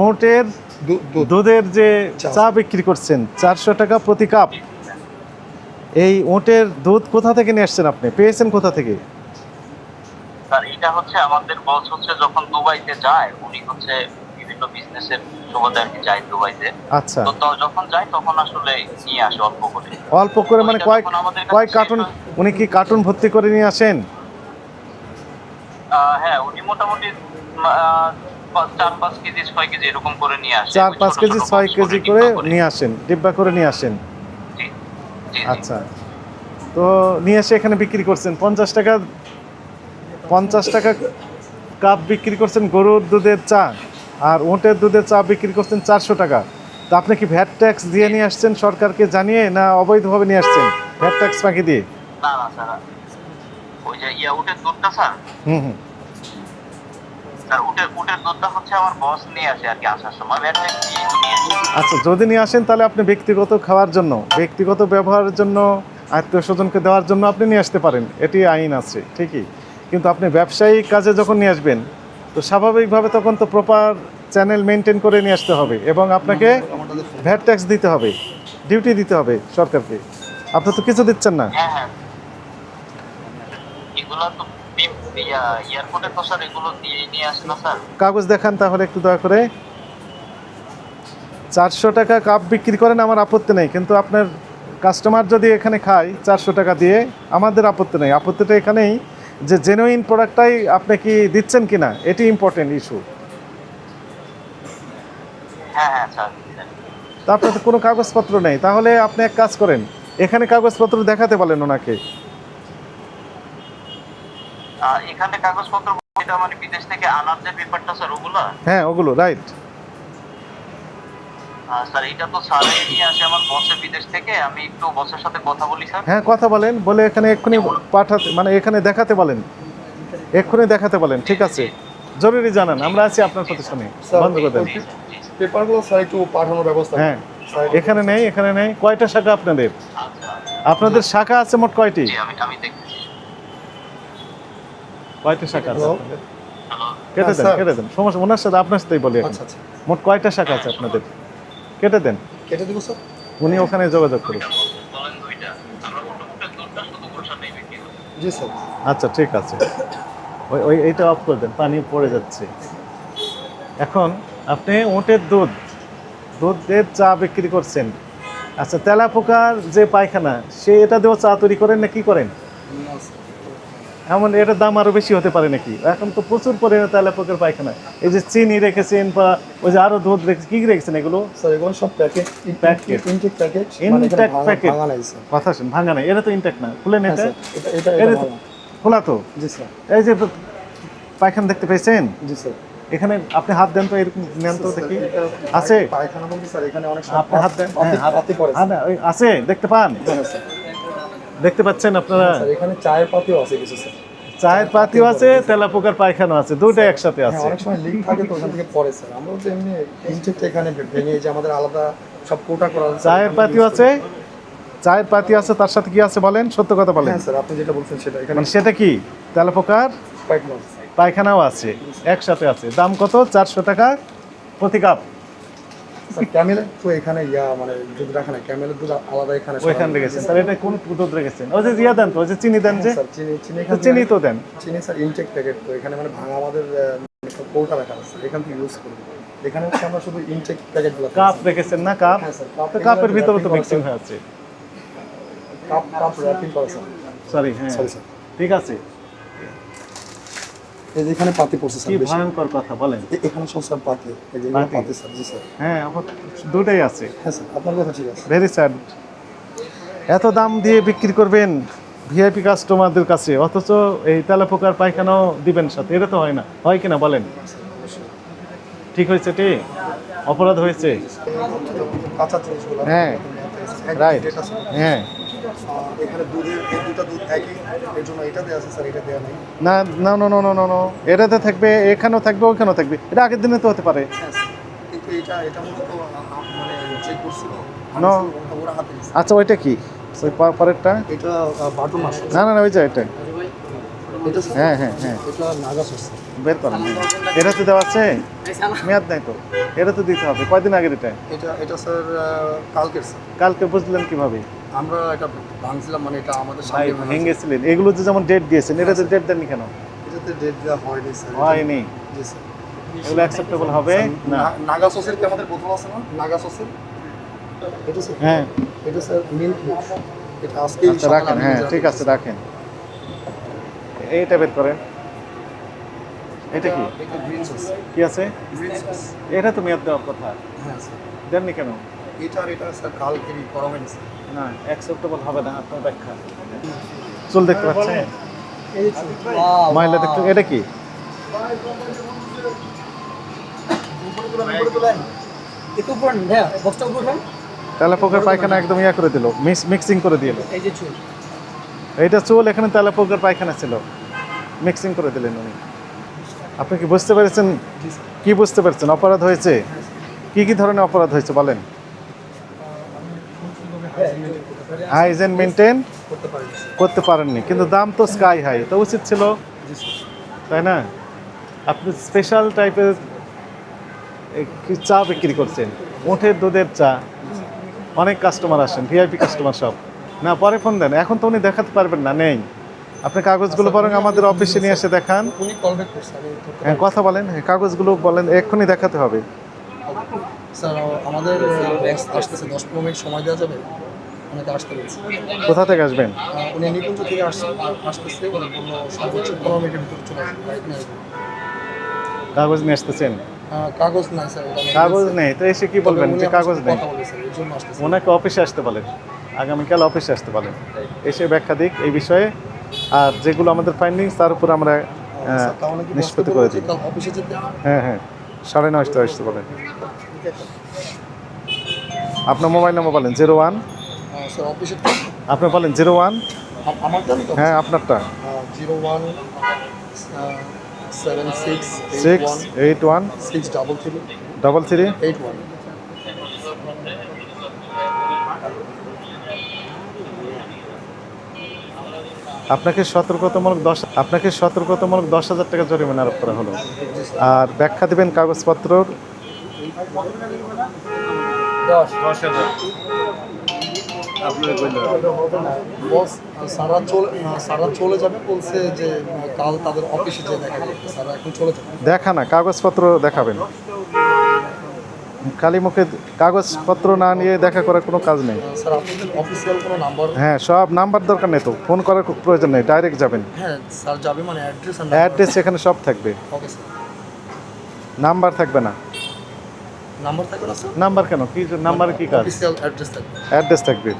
ওটের দুধ দুধের যে চা। বিক্রি করছেন চারশো টাকা প্রতি কাপ। এই ওটের দুধ কোথা থেকে নিয়ে আসছেন আপনি? পেয়েছেন কোথা থেকে? স্যার এটা হচ্ছে আমাদের বস হচ্ছে যখন দুবাইতে যায় উনি হচ্ছে বিভিন্ন বিজনেসের সুবাদে আর কি যায় দুবাইতে। আচ্ছা। তো যখন যায় তখন আসলে নিয়ে আসে অল্প করে। অল্প করে মানে কয়েক কয়েক কার্টুন উনি কি কার্টুন ভর্তি করে নিয়ে আসেন? হ্যাঁ উনি মোটামুটি চার পাঁচ কেজি ছয় কেজি এরকম করে নিয়ে আসে চার পাঁচ কেজি ছয় কেজি করে নিয়ে আসেন ডিব্বা করে নিয়ে আসেন। আচ্ছা তো নিয়ে এসে এখানে বিক্রি করছেন। পঞ্চাশ টাকা পঞ্চাশ টাকা কাপ বিক্রি করছেন গরুর দুধের চা আর ওটের দুধের চা বিক্রি করছেন চারশো টাকা। তো আপনি কি ভ্যাট ট্যাক্স দিয়ে নিয়ে আসছেন সরকারকে জানিয়ে না অবৈধভাবে নিয়ে আসছেন? ভ্যাট ট্যাক্স ফাঁকি দিয়ে? না না স্যার। ওই যে ইয়া উটের দুধটা স্যার? হুম হুম। স্যার উটের উটের দুধটা হচ্ছে আমার বস নিয়ে আসে আর কি আসার সময়। ব্যাট নিয়ে নিয়ে আসে। আচ্ছা যদি নিয়ে আসেন তাহলে আপনি ব্যক্তিগত খাওয়ার জন্য ব্যক্তিগত ব্যবহারের জন্য আত্মীয় স্বজনকে দেওয়ার জন্য আপনি নিয়ে আসতে পারেন। এটি আইন আছে ঠিকই। কিন্তু আপনি ব্যবসায়িক কাজে যখন নিয়ে আসবেন তো স্বাভাবিকভাবে তখন তো প্রপার চ্যানেল মেনটেন করে নিয়ে আসতে হবে এবং আপনাকে ভ্যাট ট্যাক্স দিতে হবে ডিউটি দিতে হবে সরকারকে। আপনি তো কিছু দিচ্ছেন না। কাগজ দেখান তাহলে একটু দয়া করে। চারশো টাকা কাপ বিক্রি করেন আমার আপত্তি নেই। কিন্তু আপনার কাস্টমার যদি এখানে খায় চারশো টাকা দিয়ে আমাদের আপত্তি নেই। আপত্তিটা এখানেই যে জেনুইন প্রোডাক্টটাই আপনি কি দিচ্ছেন কি না এটি ইম্পর্টেন্ট ইস্যু হ্যাঁ হ্যাঁ তা আপনার তো কোনো কাগজপত্র নেই। তাহলে আপনি এক কাজ করেন। এখানে কাগজপত্র দেখাতে বলেন ওনাকে। এখানে কাগজপত্র এটা মানে বিদেশ থেকে আনার যে পেপারটা স্যার ওগুলা? হ্যাঁ ওগুলো রাইট স্যার এটা তো নিয়ে আসে আমার বসের বিদেশ থেকে। আমি একটু বসের সাথে কথা বলি স্যার হ্যাঁ কথা বলেন বলে এখানে এক্ষুনি পাঠাতে মানে এখানে দেখাতে বলেন। এক্ষুনি দেখাতে বলেন ঠিক আছে। জরুরি জানান আমরা আছি আপনার প্রতিষ্ঠানে। বন্ধ করে দেন। পেপারগুলো স্যার একটু পাঠানোর ব্যবস্থা হ্যাঁ এখানে নেই এখানে নেই। কয়টা শাখা আপনাদের? আচ্ছা আপনাদের শাখা আছে মোট কয়টি? আমি কয়টা শাখা আছে? কেটে হ্যাঁ, দেন কেটে দেন। সমস্যা ওনার সাথে আপনার সাথেই বলি আচ্ছা আচ্ছা। মোট কয়টা শাখা আছে আপনাদের? কেটে দেন। কেটে দেবো স্যার। উনি ওখানে যোগাযোগ করুন। জি স্যার। আচ্ছা ঠিক আছে। ওই ওই এইটা অফ করে দেন পানি পড়ে যাচ্ছে। এখন আপনি ওটের দুধ দুধের চা বিক্রি করছেন। আচ্ছা তেলা পোকার যে পায়খানা সে এটা দিয়েও চা তৈরি করেন না কি করেন। এমন এটার দাম আরও বেশি হতে পারে নাকি? এখন তো প্রচুর পরিমাণে তেলা পোকার পায়খানা। এই যে চিনি রেখেছেন বা ওই যে আরও দুধ রেখেছেন কী রেখেছেন এগুলো? স্যার এগুলো সব প্যাকেট। Packet. ইনটেক প্যাকেট নাই স্যার। কথা শুন ভাঙা নাই। এটা তো ইনটেক না। খুলেন হ্যাঁ এটা এটা। খোলা তো। জি স্যার। এই যে পায়খানা দেখতে পেয়েছেন জি স্যার। এখানে আপনি হাত দেন তো এরকম নেন তো দেখি। আছে? পায়খানা বলতে স্যার এখানে অনেক আপনি হাত দেন। হ্যাঁ, হাত- পড়ে হ্যাঁ, না, আছে দেখতে পান। দেখতে পাচ্ছেন আপনারা? এখানে চায়ের পাতিও আছে কিছু স্যার। চায়ের পাতিও আছে তেলাপোকার পায়খানা আছে দুটো একসাথে হ্যাঁ আছে। অনেক সময় লিক থাকে তো ওখান থেকে পড়ে স্যার আমরা তো এমনি ইনটেকটা এখানে ভেঙে যে আমাদের আলাদা সব কোটা করা আছে, চায়ের পাতিও আছে। চায়ের পাতি আছে তার সাথে কি আছে বলেন? সত্য কথা বলেন। স্যার আপনি যেটা বলছেন সেটা এখানে মানে সেটা কি? তেলাপোকার পায়খানাও আছে একসাথে আছে। দাম কত? চারশো টাকা প্রতি কাপ স্যার তো এখানে ইয়া মানে দুধ রাখা নাই ক্যামেলের দুধ আলাদা এখানে ওইখানে রেখেছেন স্যার এটা কোন দুধ রেখেছেন? ওই যে ইয়া দেন তো ওই যে চিনি দেন যে? হ্যাঁ, স্যার চিনি চিনি চিনি তো দেন। চিনি স্যার ইনটেক প্যাকেট তো এখানে মানে ভাঙা আমাদের আহ, কৌটা রাখা আছে এখান থেকে ইউজ করি এখানে হচ্ছে আমরা শুধু ইনটেক প্যাকেটগুলো কাপ রেখেছেন না কাপ? হ্যাঁ স্যার কাপের ভিতরে তো মিক্সিং হয়ে আছে। কাপ কাপ র্যাপিং করা স্যার সরি হ্যাঁ। Sorry sir. ঠিক আছে। এই যে এখানে পাতি পড়ছে স্যার কি ভয়ঙ্কর কথা বলেন। এখানে সব স্যার পাতি। এই যে পাতি? স্যার জি স্যার। হ্যাঁ আমার দুটাই আছে। হ্যাঁ স্যার আপনার কথা ঠিক আছে। ভেরি স্যাড এত দাম দিয়ে বিক্রি করবেন ভিআইপি কাস্টমারদের কাছে অথচ এই তেলাপোকার পায়খানাও দিবেন সাথে এটা তো হয় না। হয় কিনা বলেন। ঠিক হয়েছে টি? অপরাধ হয়েছে? হ্যাঁ, রাইট হ্যাঁ। এখানে দুধের এই দুটা দুধ একই? এর জন্য এটা দেওয়া আছে স্যার এটা দেওয়া নেই। না না না না না না এটাতে থাকবে এখানেও থাকবে ওখানেও থাকবে। এটা আগের দিনে তো হতে পারে। হ্যাঁ কিন্তু এটা এটা মূলত আ- আ- মানে চেক করছিল। আচ্ছা ওইটা কি? ওই পরেরটা? এটা বাটন মাছ। না না না ওই যে এটা। হ্যাঁ হ্যাঁ হ্যাঁ। এটা নাগা সস বের করেন এটা তো দেওয়া আছে? মেয়াদ নাই তো। এটা তো দিতে হবে। কয়দিন আগের এটা? এটা এটা স্যার কালকের কালকে বুঝলেন কীভাবে? আমরা এটা ভাঙছিলাম মানে এটা আমাদের সামনে ভেঙেছিলেন। এগুলো যে যেমন ডেট দিয়েছেন এটাতে ডেট দেননি কেন? এটাতে ডেট দেওয়া হয়নি স্যার হয়নি। জি স্যার এগুলো অ্যাকসেপ্টেবল হবে? না। নাগা সসের কি আমাদের বোতল আছে না? নাগা সসের? এটা স্যার হ্যাঁ। এটা স্যার মিল্ক এটা আজকে আচ্ছা রাখেন হ্যাঁ ঠিক আছে রাখেন। এইটা বের করেন। এটা কি? কি আছে? এটা তো মেয়াদ দেওয়ার কথা। হ্যাঁ স্যার দেননি কেন? এটা এটা স্যার কালকেরই করা না অ্যাকসেপ্টেবল হবে না আপনার ব্যাখ্যা। চুল দেখতে পাচ্ছেন? মহিলা দেখতে এটা কি? তেলাপোকার পায়খানা একদম ইয়া করে দিল মিক্সিং করে দিল। এই যে চুল। এইটা চুল এখানে তেলাপোকার পায়খানা ছিল। মিক্সিং করে দিলেন উনি। আপনি কি বুঝতে পেরেছেন? কি বুঝতে পেরেছেন? অপরাধ হয়েছে? কি কি ধরনের অপরাধ হয়েছে? বলেন। হাইজেন মেনটেন করতে পারেননি কিন্তু দাম তো স্কাই হাই তো উচিত ছিল। তাই না? আপনি স্পেশাল টাইপের চা বিক্রি করছেন উঠের দুধের চা। অনেক কাস্টমার আসেন ভিআইপি কাস্টমার সব। না পরে ফোন দেন এখন তো উনি দেখাতে পারবেন না নেই। আপনি কাগজগুলো বরং আমাদের অফিসে নিয়ে এসে দেখান। হ্যাঁ কথা বলেন হ্যাঁ, কাগজগুলো বলেন এক্ষুনি দেখাতে হবে। স্যার আমাদের আসতেছে দশ পনেরো মিনিট সময় দেওয়া যাবে? ওনাকে আসতে বলছি। কোথা থেকে আসবেন? উনি নিকুঞ্জ থেকে আসছে আসতেছে উনি বলল সর্বোচ্চ পনেরো মিনিটের ভিতরে চলে আসবে বাইক নিয়ে আসবে কাগজ নিয়ে আসতেছেন? কাগজ নাই স্যার কাগজ। নেই তো এসে কি বলবেন যে কাগজ নেই? ওনাকে অফিসে আসতে বলেন। আগামীকাল অফিসে আসতে বলেন। এসে ব্যাখ্যা দিক এই বিষয়ে। আর যেগুলো আমাদের ফাইন্ডিংস তার উপর আমরা নিষ্পত্তি করে দিই। হ্যাঁ হ্যাঁ সাড়ে নয়টা আসতে বলেন। আপনার মোবাইল নাম্বার বলেন জিরো ওয়ান আপনি বলেন জিরো ওয়ান? হ্যাঁ আপনারটা। Zero one seven six six eight one? Six double three double three? Eight one. আপনাকে সতর্কতামূলক দশ আপনাকে সতর্কতামূলক দশ হাজার টাকা জরিমানা আরোপ করা হলো। আর ব্যাখ্যা দেবেন কাগজপত্র দশ। বস সারা চলে সারা চলে যাবে বলছে যে কাল তাদের অফিসে যে দেখা করতে সারা এখন চলে যাবে। দেখা না কাগজপত্র দেখাবেন। খালি মুখে কাগজপত্র না নিয়ে দেখা করার কোনো কাজ নেই। স্যার আপনাদের অফিসিয়াল কোনো নাম্বার হ্যাঁ সব নাম্বার দরকার নেই তো ফোন করার খুব প্রয়োজন নেই ডাইরেক্ট যাবেন। হ্যাঁ স্যার যাবে মানে অ্যাড্রেস আর অ্যাড্রেস এখানে সব থাকবে। ওকে স্যার নাম্বার থাকবে না। নাম্বার থাকবে না স্যার নাম্বার কেন? কি নাম্বারে কি কাজ? অফিসিয়াল অ্যাড্রেস থাকবে। অ্যাড্রেস থাকবে।